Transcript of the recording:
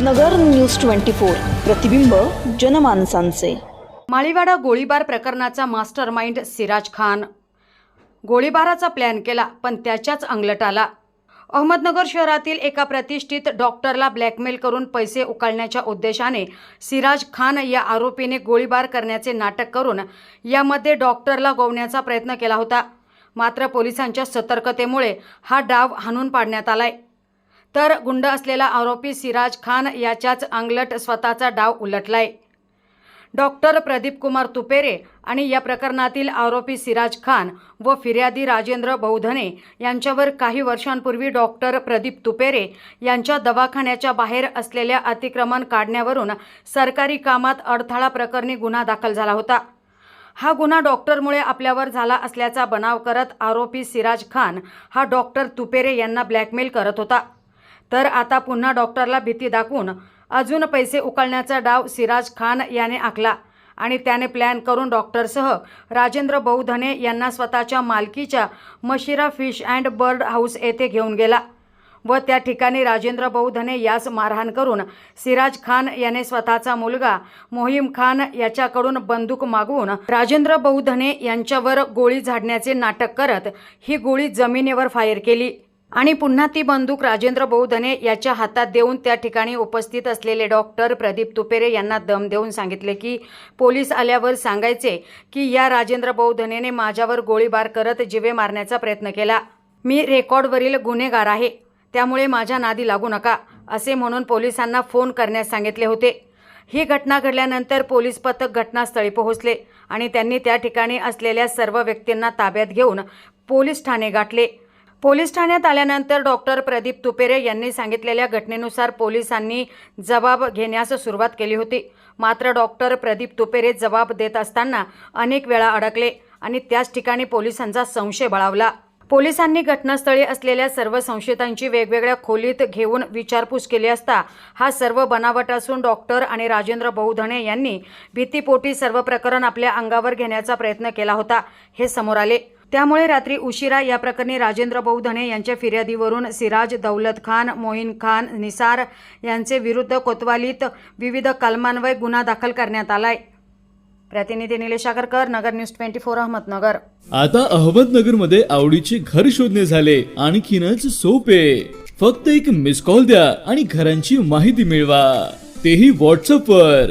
नगर news twenty four. प्रतिबिंब जनमानसांचे. माळीवाडा गोळीबार प्रकरणाचा मास्टर माइंड सिराज खान. गोळीबाराचा प्लॅन केला पण त्याच्याच अंगलटाला अहमदनगर शहरातील एका प्रतिष्ठित डॉक्टरला ब्लॅकमेल करून पैसे उकळण्याच्या उद्देशाने सिराज खान या आरोपीने गोळीबार करण्याचे नाटक करून यामध्ये डॉक्टरला गोवण्याचा प्रयत्न केला होता. मात्र पोलिसांच्या सतर्कतेमुळे हा डाव हाणून पाडण्यात आलाय. तर गुंड असलेला आरोपी सिराज खान याच्याच अंगलट स्वतःचा डाव उलटलाय. डॉक्टर प्रदीप कुमार तुपेरे आणि या प्रकरणातील आरोपी सिराज खान व फिर्यादी राजेंद्र बौधने यांच्यावर काही वर्षांपूर्वी डॉक्टर प्रदीप तुपेरे यांच्या दवाखान्याच्या बाहेर असलेल्या अतिक्रमण काढण्यावरून सरकारी कामात अडथळा प्रकरणी गुन्हा दाखल झाला होता. हा गुन्हा डॉक्टरमुळे आपल्यावर झाला असल्याचा बनाव करत आरोपी सिराज खान हा डॉक्टर तुपेरे यांना ब्लॅकमेल करत होता. तर आता पुन्हा डॉक्टरला भीती दाखवून अजून पैसे उकळण्याचा डाव सिराज खान याने आखला. आणि त्याने प्लॅन करून डॉक्टरसह राजेंद्र बौधने यांना स्वतःच्या मालकीच्या Mashira fish and bird house येथे घेऊन गेला. व त्या ठिकाणी राजेंद्र बौधने यास मारहाण करून सिराज खान याने स्वतःचा मुलगा मोहीम खान याच्याकडून बंदूक मागवून राजेंद्र बौधने यांच्यावर गोळी झाडण्याचे नाटक करत ही गोळी जमिनीवर फायर केली. आणि पुन्हा ती बंदूक राजेंद्र बौधने याच्या हातात देऊन त्या ठिकाणी उपस्थित असलेले डॉक्टर प्रदीप तुपेरे यांना दम देऊन सांगितले की पोलीस आल्यावर सांगायचे की या राजेंद्र बौधनेने माझ्यावर गोळीबार करत जिवे मारण्याचा प्रयत्न केला. मी रेकॉर्डवरील गुन्हेगार आहे. त्यामुळे माझ्या नादी लागू नका असे म्हणून पोलिसांना फोन करण्यास सांगितले होते. ही घटना घडल्यानंतर पोलीस पथक घटनास्थळी पोहोचले आणि त्यांनी त्या ठिकाणी असलेल्या सर्व व्यक्तींना ताब्यात घेऊन पोलीस ठाणे गाठले. पोलीस ठाण्यात आल्यानंतर डॉक्टर प्रदीप तुपेरे यांनी सांगितलेल्या घटनेनुसार पोलिसांनी जबाब घेण्यास सुरुवात केली होती. मात्र डॉक्टर प्रदीप तुपेरे जबाब देत असताना अनेक वेळा अडकले आणि त्याच ठिकाणी पोलिसांचा संशय बळावला. पोलिसांनी घटनास्थळी असलेल्या सर्व संशयितांची वेगवेगळ्या खोलीत घेऊन विचारपूस केली असता हा सर्व बनावट असून डॉक्टर आणि राजेंद्र बहुधणे यांनी भीतीपोटी सर्व प्रकरण आपल्या अंगावर घेण्याचा प्रयत्न केला होता हे समोर आले. त्यामुळे रात्री उशिरा या प्रकरणी राजेंद्र बौधने यांच्या फिर्यादीवरून सिराज दौलत खान मोईन खान निसार यांचे विरुद्ध कोतवालीत विविध कलमान्वये गुन्हा दाखल करण्यात आलाय. प्रतिनिधी Nilesh Agarkar Nagar news twenty four Ahmednagar. आता अहमदनगरमध्ये आवडीचे घर शोधणे झाले. आणखीनच सोपे. फक्त एक मिस कॉल द्या आणि घरांची माहिती मिळवा. तेही व्हॉट्सअप वर.